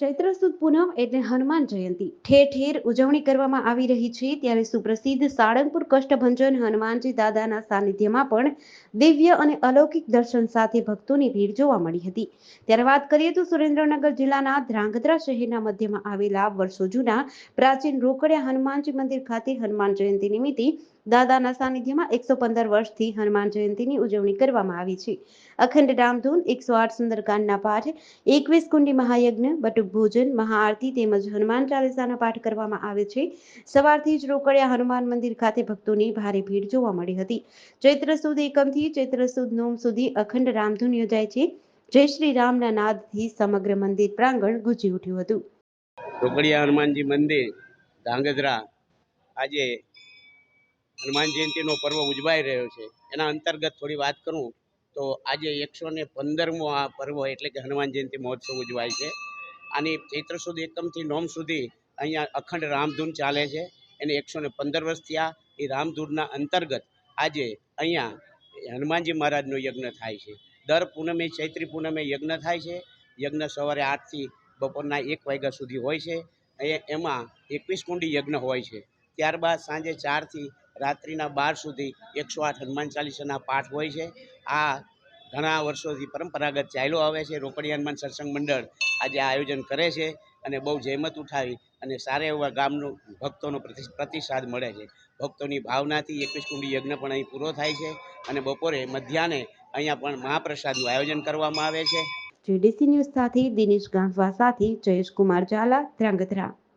ચૈત્ર સુદ પૂનમ એટલે હનુમાન જયંતી. ઠેર ઠેર ઉજવણી કરવામાં આવી રહી છે ત્યારે સુપ્રસિદ્ધ સાળંગપુર કષ્ટભંજન હનુમાનજી દાદાના સાનિધ્યમાં પણ દિવ્ય અને અલૌકિક દર્શન સાથે ભક્તોની ભીડ જોવા મળી હતી. ત્યારે વાત કરીએ તો સુરેન્દ્રનગર જિલ્લાના ધ્રાંગધ્રા શહેરના મધ્યમાં આવેલા વર્ષો જૂના પ્રાચીન રોકડિયા હનુમાનજી મંદિર ખાતે હનુમાન જયંતી નિમિત્તે દાદાના સાનિધ્યમાં એકસો પંદર વર્ષથી હનુમાન જયંતીની ઉજવણી કરવામાં આવી છે. અખંડ રામધૂન એકસો આઠ સુંદરકાંડના પાઠ, એકવીસ કુંડી મહાયજ્ઞ, બટુક ભોજન, મહાઆરતી તેમજ હનુમાન ચાલીસાના પાઠ કરવામાં આવે છે. સવારથી જ રોકડિયા હનુમાન મંદિર ખાતે ભક્તોની ભારે ભીડ જોવા મળી હતી. ચૈત્ર સુદ એકમથી ચૈત્ર સુદ નોમ સુધી અખંડ રામધૂન યોજાય છે. જય શ્રી રામના નાદથી સમગ્ર મંદિર પ્રાંગણ ગુજી ઉઠ્યું હતું. રોકડિયા હનુમાનજી મંદિર, ધાંગધ્રા આજે હનુમાન જયંતિનો પર્વ ઉજવાઈ રહ્યો છે. એના અંતર્ગત થોડી વાત કરું તો આજે એકસો ને પંદરમો આ પર્વ એટલે કે હનુમાન જયંતિ મહોત્સવ ઉજવાય છે. આની ચૈત્ર સુદ એકમથી નોમ સુધી અહીંયા અખંડ રામધૂન ચાલે છે. એને એકસો ને પંદર વર્ષ થયા. એ રામધૂનના અંતર્ગત આજે અહીંયા હનુમાનજી મહારાજનો યજ્ઞ થાય છે. દર પૂનમે ચૈત્રી પૂનમે યજ્ઞ થાય છે. યજ્ઞ સવારે આઠથી બપોરના એક વાગ્યા સુધી હોય છે. એમાં એકવીસ કુંડી યજ્ઞ હોય છે. ત્યારબાદ સાંજે ચારથી રાત્રિના બાર સુધી એકસો આઠ હનુમાન ચાલીસાના પાઠ હોય છે. આ ઘણા વર્ષોથી પરંપરાગત ચાલ્યો આવે છે. રોકડી હનુમાન સત્સંગ મંડળ આજે આયોજન કરે છે અને બહુ જહેમત ઉઠાવી અને સારા એવા ગામનો ભક્તોનો પ્રતિ- પ્રતિસાદ મળે છે. ભક્તોની ભાવનાથી એકવીસ કુંડી યજ્ઞ પણ અહીં પૂરો થાય છે અને બપોરે મધ્યાહને અહીંયા પણ મહાપ્રસાદનું આયોજન કરવામાં આવે છે. જીડીસી ન્યૂઝ સાથે દિનેશ ગાંધવા સાથે જયેશ કુમાર ઝાલા ધ્રાંગધ્રા.